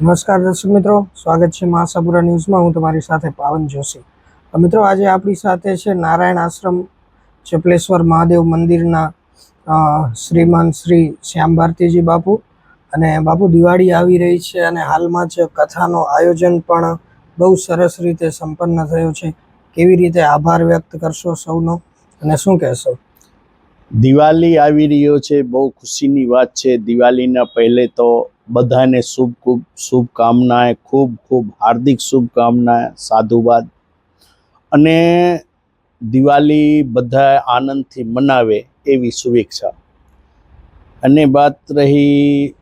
નમસ્કાર દર્શક મિત્રો, સ્વાગત છે મહાસાપુરા ન્યૂઝમાં. હું તમારી સાથે પાવન જોશી. મિત્રો, આજે આપણી સાથે છે નારાયણ આશ્રમ ચપલેશ્વર મહાદેવ મંદિરના શ્રીમાન શ્રી શ્યામ ભારતીજી બાપુ અને બાપુ દિવાળી આવી રહી છે અને હાલમાં જ કથાનો આયોજન પણ બહુ સરસ રીતે સંપન્ન થયો છે. કેવી રીતે આભાર વ્યક્ત કરશો સૌનો અને શું કહેશો? દિવાળી આવી રહ્યો છે, બહુ ખુશીની વાત છે. દિવાળીના પહેલે તો બધાને શુભ ખૂબ શુભકામનાએ, ખૂબ ખૂબ હાર્દિક શુભકામનાએ સાધુવાદ. અને દિવાળી બધા આનંદથી મનાવે એવી શુભેચ્છા. અને વાત રહી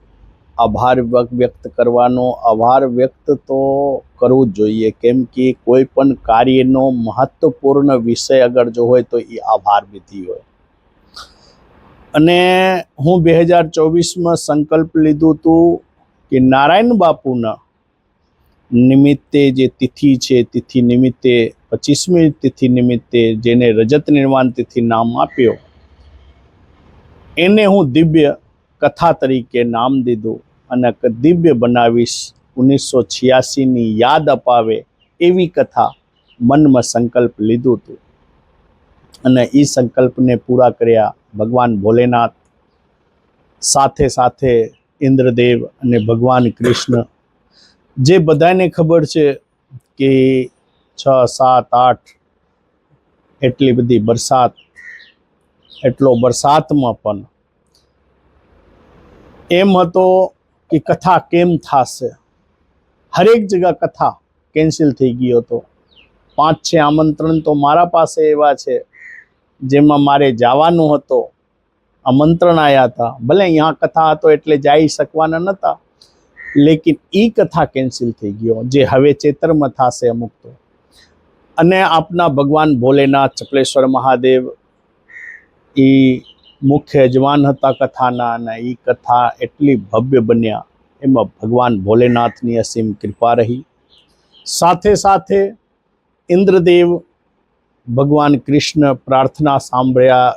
આભાર વ્યક- વ્યક્ત કરવાનો. આભાર વ્યક્ત તો કરવું જ જોઈએ, કેમ કે કોઈ પણ કાર્યનો મહત્વપૂર્ણ વિષય અગર જો હોય તો એ આભાર વિધિ હોય. અને હું બે હજાર ચોવીસમાં સંકલ્પ લીધું હતું કે નારાયણ બાપુના નિમિત્તે જે તિથિ છે, તિથિ નિમિત્તે પચીસમી તિથિ નિમિત્તે જેને રજત નિર્માણ તિથિ નામ આપ્યો, એને હું દિવ્ય કથા તરીકે નામ દીધું અને દિવ્ય બનાવીશ ઓગણીસો છ્યાસીની યાદ અપાવે એવી કથા મનમાં સંકલ્પ લીધું હતું. અને એ સંકલ્પને પૂરા કર્યા ભગવાન ભોલેનાથ સાથે સાથે ઇન્દ્રદેવ અને ભગવાન કૃષ્ણ. જે બધાને ખબર છે કે છ, સાત, આઠ એટલી બધી બરસાત, એટલો બરસાતમાં પણ એમ હતો કે કથા કેમ થશે? હરેક જગ્યા કથા કેન્સલ થઈ ગયો હતો. પાંચ, છે આમંત્રણ તો મારા પાસે એવા છે. જેમાં મારે જવાનું હતો આમંત્રણ આવ્યા હતા. ભલે અહીંયા કથા હતો એટલે જઈ શકવાના નહોતા લેકિન એ કથા કેન્સલ થઈ ગયો, જે હવે ચેતરમાં થશે અમુક તો. અને આપના ભગવાન ભોલેનાથ ચપલેશ્વર મહાદેવ એ મુખ્ય યજમાન હતા કથાના, અને એ કથા એટલી ભવ્ય બન્યા. એમાં ભગવાન ભોલેનાથની અસીમ કૃપા રહી. સાથે સાથે ઇન્દ્રદેવ ભગવાન કૃષ્ણ પ્રાર્થના સાંભળ્યા.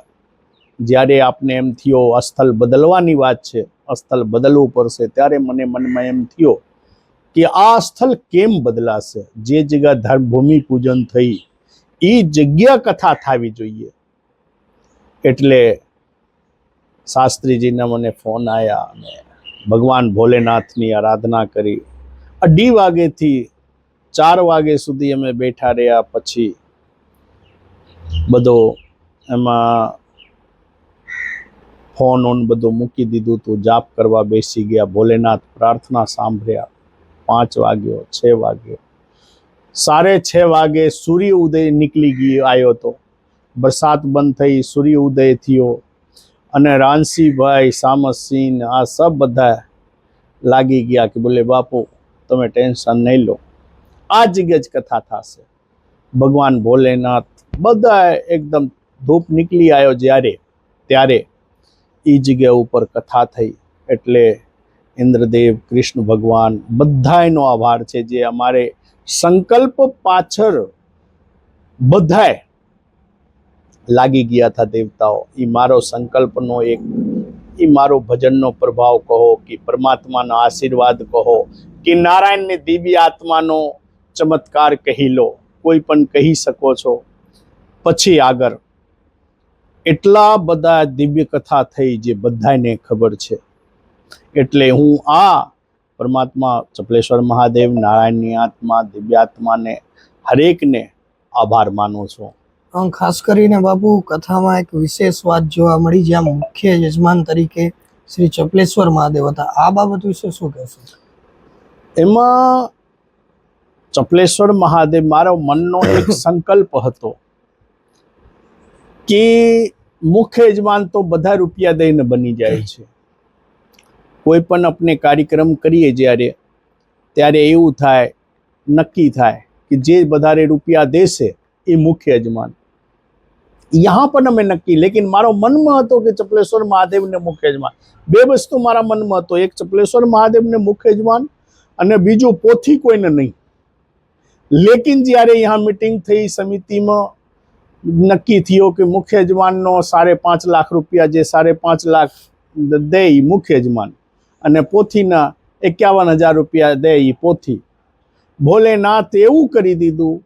જ્યારે આપને એમ થયો, અસ્થલ બદલવાની વાત છે, અસ્થલ બદલવું પડશે, ત્યારે મને મનમાં એમ થયો કે, આ સ્થળ કેમ બદલાશે? જે જગ્યા ધર્મભૂમિ પૂજન થઈ એ જગ્યા કથા થવી જોઈએ. એટલે શાસ્ત્રીજીના મને ફોન આવ્યા અને ભગવાન ભોલેનાથની આરાધના કરી. અઢી વાગેથી ચાર વાગે સુધી અમે બેઠા રહ્યા. પછી બધો એમાં ફોન ઓન બધું મૂકી દીધું તું, જાપ કરવા બેસી ગયા, ભોલેનાથ પ્રાર્થના સાંભળ્યા. પાંચ વાગ્યો, છ વાગ્યો. સાડે છ વાગે સૂર્ય ઉદય નીકળી ગયો, આવ્યો તો. બરસાત બંધ થઈ, સૂર્ય ઉદય થયો. અને રાનસીભાઈ સામસીન આ સબ બધા લાગી ગયા કે બોલે, બાપુ, તમે ટેન્શન નહીં લો. આ જગ્યા જ કથા થશે. ભગવાન ભોલેનાથ બધા એકદમ ધૂપ નીકળી આવ્યો જ્યારે, ત્યારે એ જગ્યા ઉપર કથા થઈ. એટલે ઇન્દ્રદેવ, કૃષ્ણ ભગવાન બધાયનો આભાર છે જે અમારે સંકલ્પ પાછળ બધાય લાગી ગયા હતા દેવતાઓ. એ મારો સંકલ્પનો એક એ મારો ભજનનો પ્રભાવ કહો કે પરમાત્માનો આશીર્વાદ કહો કે નારાયણની દિવ્ય આત્માનો ચમત્કાર કહી લો. કોઈ પણ કહી શકો છો. પછી આગળ એટલા બધા દિવ્ય કથા થઈ જે બધાને ખબર છે. એટલે હું આ પરમાત્મા ચપલેશ્વર મહાદેવ નારાયણની આત્મા દિવ્યાત્માને હરેકને આભાર માનું છું. ખાસ કરીને બાપુ કથામાં એક વિશેષ વાત જોવા મળી જ્યાં મુખ્ય યજમાન તરીકે શ્રી ચપલેશ્વર મહાદેવ હતા. આ બાબત વિશે શું કહેશો? એમાં ચપલેશ્વર મહાદેવ મારો મનનો એક સંકલ્પ હતો. કે મુખ્ય યજમાન તો બધા રૂપિયા દઈને બની જાય છે. કોઈ પણ આપણે કાર્યક્રમ કરીએ જ્યારે, ત્યારે એવું થાય, નક્કી થાય કે જે વધારે રૂપિયા દેશે એ મુખ્ય યજમાન યહાં પણ અમે નક્કી, લેકિન મારો મનમાં હતો કે ચપલેશ્વર મહાદેવને મુખ્ય યજમાન બે વસ્તુ મારા મનમાં હતો, એક ચપલેશ્વર મહાદેવને મુખ્ય યજમાન અને બીજું પોથી કોઈને નહીં. લેકિન જ્યારે અહીંયા મીટિંગ થઈ સમિતિમાં નક્કી થયો કે મુખ્ય યજમાનનો સાડે પાંચ લાખ રૂપિયા જે સાડે પાંચ લાખ દે ઈ મુખ્ય યજમાન અને પોથીના એકાવન હજાર રૂપિયા દે એ પોથી. ભોલેનાથ એવું કરી દીધું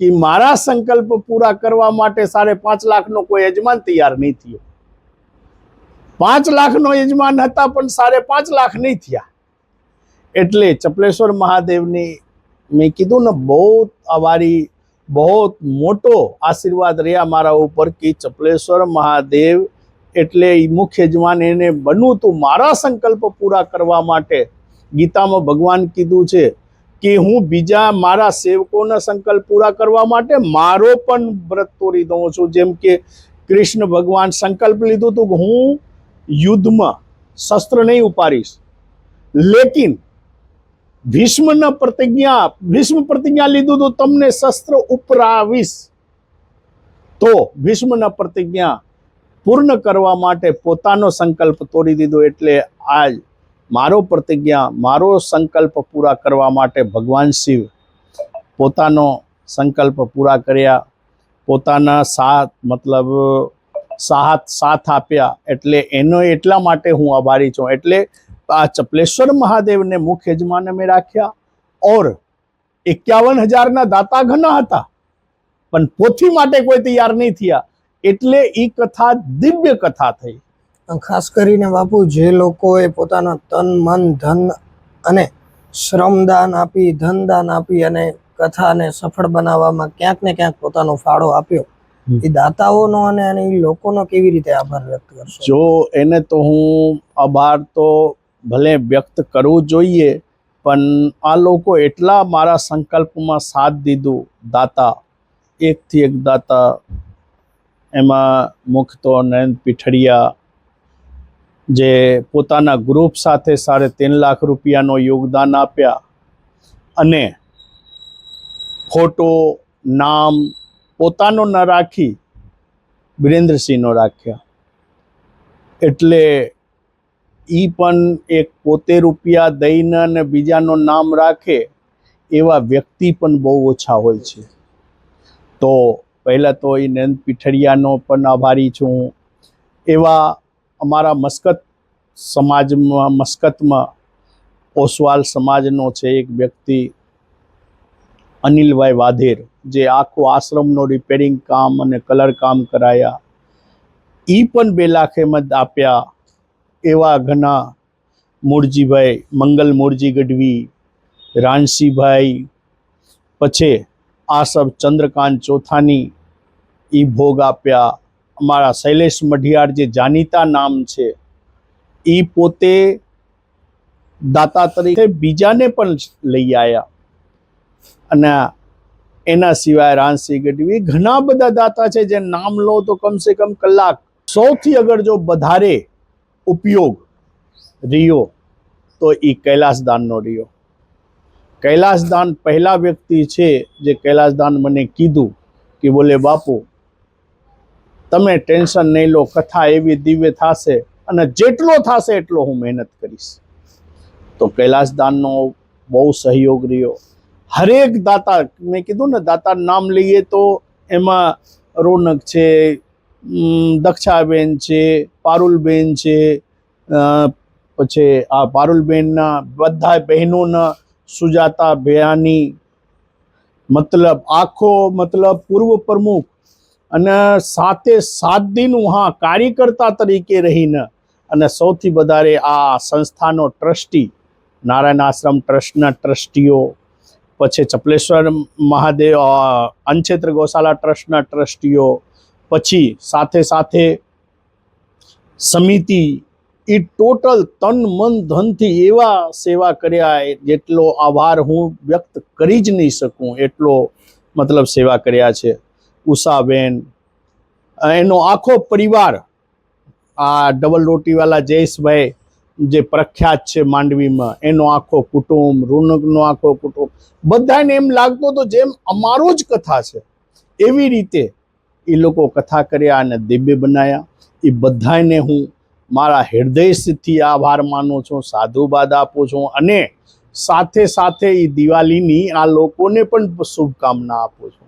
કે મારા સંકલ્પ પૂરા કરવા માટે સાડે પાંચ લાખનો કોઈ યજમાન તૈયાર નહીં થયો. પાંચ લાખનો યજમાન હતા પણ સાડે પાંચ લાખ નહીં થયા. એટલે ચપલેશ્વર મહાદેવની મેં કીધું ને બહુ અમારી બહુ મોટો આશીર્વાદ રહ્યા મારા ઉપર કે ચપલેશ્વર મહાદેવ એટલે મુખ્ય યજમાન એને બનવું તું મારા સંકલ્પ પૂરા કરવા માટે. ગીતામાં ભગવાન કીધું છે કે હું બીજા મારા સેવકોના સંકલ્પ પૂરા કરવા માટે મારો પણ વ્રત તોડી દઉં છું. જેમ કે કૃષ્ણ ભગવાન સંકલ્પ લીધું હતું કે હું યુદ્ધમાં શસ્ત્ર નહીં ઉપાડીશ, લેકિન ભીષ્મના પ્રતિજ્ઞા, ભીષ્મ પ્રતિજ્ઞા લીધું તો તમને શસ્ત્ર ઉપરાવીશ. તો ભીષ્મના પ્રતિજ્ઞા પૂર્ણ કરવા માટે પોતાનો સંકલ્પ તોડી દીધો એટલે આજ મારો પ્રતિજ્ઞા, મારો સંકલ્પ પૂરા કરવા માટે ભગવાન શિવ પોતાનો સંકલ્પ પૂરા કર્યા. પોતાના સાથ, મતલબ, સાથ સાથ આપ્યા એટલે એનો એટલા માટે હું આભારી છું. એટલે આ ચપલેશ્વર મહાદેવને મુખ્ય યજમાન અમે રાખ્યા ઓર એકાવન હજારના દાતા ઘણા હતા પણ પોથી માટે કોઈ તૈયાર નહીં થયા. એટલે એ કથા દિવ્ય કથા થઈ. ખાસ કરીને બાપુ જે લોકોએ પોતાના તન મન ધન અને શ્રમદાન આપી ધનદાન આપી અને કથાને સફળ બનાવવામાં ક્યાંક ને ક્યાંક પોતાનો ફાળો આપ્યો એ દાતાઓનો અને અને એ લોકોનો કેવી રીતે આભાર વ્યક્ત કરશો? જો એને તો હું આભાર તો ભલે વ્યક્ત કરવું જોઈએ, પણ આ લોકો એટલા મારા સંકલ્પમાં સાથ દીધું. દાતા, એકથી એક દાતા, એમાં મુખ તો નયન પીઠડિયા જે પોતાના ગ્રુપ સાથે સાડે ત્રણ લાખ રૂપિયાનો યોગદાન આપ્યા અને ફોટો, નામ પોતાનો ન રાખી, વિરેન્દ્રસિંહનો રાખ્યા. એટલે ઈ પણ એક પોતે રૂપિયા દઈને અને બીજાનું નામ રાખે એવા વ્યક્તિ પણ બહુ ઓછા હોય છે. તો પહેલાં તો એ નંદ પીઠડિયાનો પણ આભારી છું. એવા અમારા મસ્કત સમાજમાં, મસ્કતમાં ઓસવાલ સમાજનો છે એક વ્યક્તિ અનિલભાઈ વાધેર, જે આખો આશ્રમનો રિપેરિંગ કામ અને કલર કામ કરાયા. એ પણ બે લાખે મત આપ્યા. એવા ઘણા મૂળજીભાઈ, મંગલ મૂળજી ગઢવી, રાણસીભાઈ, પછી આ સબ ચંદ્રકાંત ચોથાની એ ભોગ આપ્યા. અમારા શૈલેષ મઢિયાર જે જાણીતા નામ છે એ પોતે દાતા તરીકે બીજાને પણ લઈ આવ્યા અને એના સિવાય રાણસિંહ ગઢવી ઘણા બધા દાતા છે, જે નામ લો તો કમસે કમ કલાક. સૌથી અગર જો વધારે ઉપયોગ રહ્યો તો એ કૈલાસદાનનો રહ્યો. કૈલાસદાન પહેલા વ્યક્તિ છે જે કૈલાસદાન મને કીધું કે બોલે, બાપુ, તમે ટેન્શન નહીં લો, કથા એવી દિવ્ય થશે અને જેટલો થશે એટલો હું મહેનત કરીશ. તો કૈલાસદાનનો બહુ સહયોગ રહ્યો. હરેક દાતા, મેં કીધું ને દાતા નામ લઈએ તો એમાં રોનક છે દક્ષાબેન છે, પારુલબેન છે પછી આ પારુલબેનના બધા બહેનોના સુજાતા ભેયાની મતલબ આખો મતલબ પૂર્વ પ્રમુખ અને સાથે સાત દિન વहाँ કાર્યકર્તા તરીકે રહીને અને સૌથી વધારે આ સંસ્થાનો ટ્રસ્ટી નારાયણ આશ્રમ ટ્રસ્ટના ટ્રસ્ટીઓ, પછી ચપલેશ્વર મહાદેવ અંછેત્ર ગૌશાલા ટ્રસ્ટના ટ્રસ્ટીઓ પછી સાથે સાથે સમિતિ એ ટોટલ તન મન ધનથી એવા સેવા કર્યા જેટલો આભાર હું વ્યક્ત કરી જ નહીં શકું, એટલો મતલબ સેવા કર્યા છે. ઉષાબેન એનો આખો પરિવાર, આ ડબલ રોટીવાલા જયેશભાઈ જે પ્રખ્યાત છે માંડવીમાં, એનો આખો કુટુંબ, રૂનકનો આખો કુટુંબ, બધાને એમ લાગતો હતો જેમ અમારો જ કથા છે. એવી રીતે એ લોકો કથા કર્યા અને દિવ્ય બનાવ્યા એ બધાને હું મારા હૃદયથી આભાર માનું છું, સાધુવાદ આપું છું અને સાથે સાથે એ દિવાળીની આ લોકોને પણ શુભકામના આપું છું.